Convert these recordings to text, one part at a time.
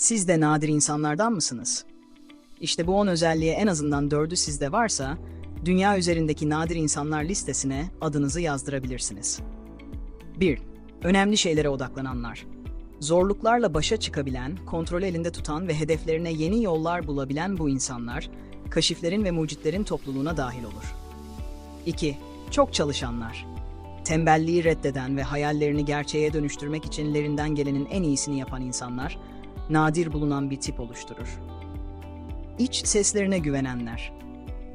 Siz de nadir insanlardan mısınız? İşte bu 10 özelliğe en azından 4'ü sizde varsa, dünya üzerindeki nadir insanlar listesine adınızı yazdırabilirsiniz. 1. Önemli şeylere odaklananlar. Zorluklarla başa çıkabilen, kontrolü elinde tutan ve hedeflerine yeni yollar bulabilen bu insanlar, kaşiflerin ve mucitlerin topluluğuna dahil olur. 2. Çok çalışanlar. Tembelliği reddeden ve hayallerini gerçeğe dönüştürmek için ellerinden gelenin en iyisini yapan insanlar, nadir bulunan bir tip oluşturur. İç seslerine güvenenler.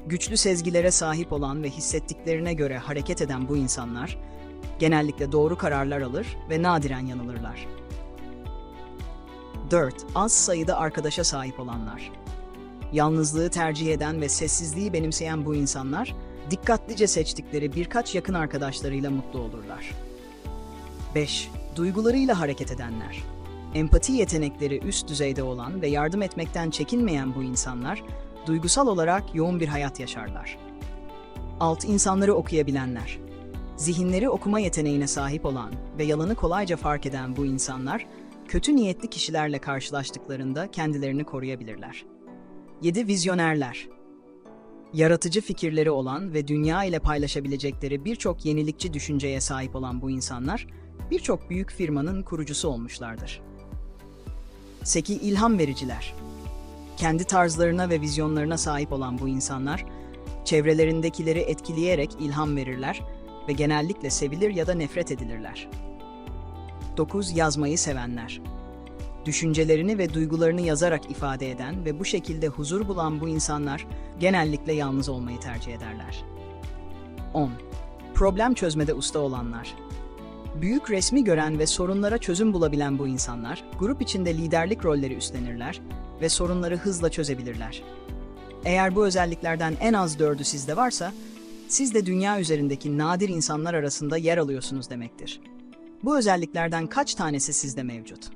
Güçlü sezgilere sahip olan ve hissettiklerine göre hareket eden bu insanlar, genellikle doğru kararlar alır ve nadiren yanılırlar. 4. Az sayıda arkadaşa sahip olanlar. Yalnızlığı tercih eden ve sessizliği benimseyen bu insanlar, dikkatlice seçtikleri birkaç yakın arkadaşlarıyla mutlu olurlar. 5. Duygularıyla hareket edenler. Empati yetenekleri üst düzeyde olan ve yardım etmekten çekinmeyen bu insanlar, duygusal olarak yoğun bir hayat yaşarlar. 6. İnsanları okuyabilenler. Zihinleri okuma yeteneğine sahip olan ve yalanı kolayca fark eden bu insanlar, kötü niyetli kişilerle karşılaştıklarında kendilerini koruyabilirler. 7. Vizyonerler. Yaratıcı fikirleri olan ve dünya ile paylaşabilecekleri birçok yenilikçi düşünceye sahip olan bu insanlar, birçok büyük firmanın kurucusu olmuşlardır. 8. İlham vericiler. Kendi tarzlarına ve vizyonlarına sahip olan bu insanlar, çevrelerindekileri etkileyerek ilham verirler ve genellikle sevilir ya da nefret edilirler. 9. Yazmayı sevenler. Düşüncelerini ve duygularını yazarak ifade eden ve bu şekilde huzur bulan bu insanlar genellikle yalnız olmayı tercih ederler. 10. Problem çözmede usta olanlar. Büyük resmi gören ve sorunlara çözüm bulabilen bu insanlar, grup içinde liderlik rolleri üstlenirler ve sorunları hızla çözebilirler. Eğer bu özelliklerden en az dördü sizde varsa, siz de dünya üzerindeki nadir insanlar arasında yer alıyorsunuz demektir. Bu özelliklerden kaç tanesi sizde mevcut?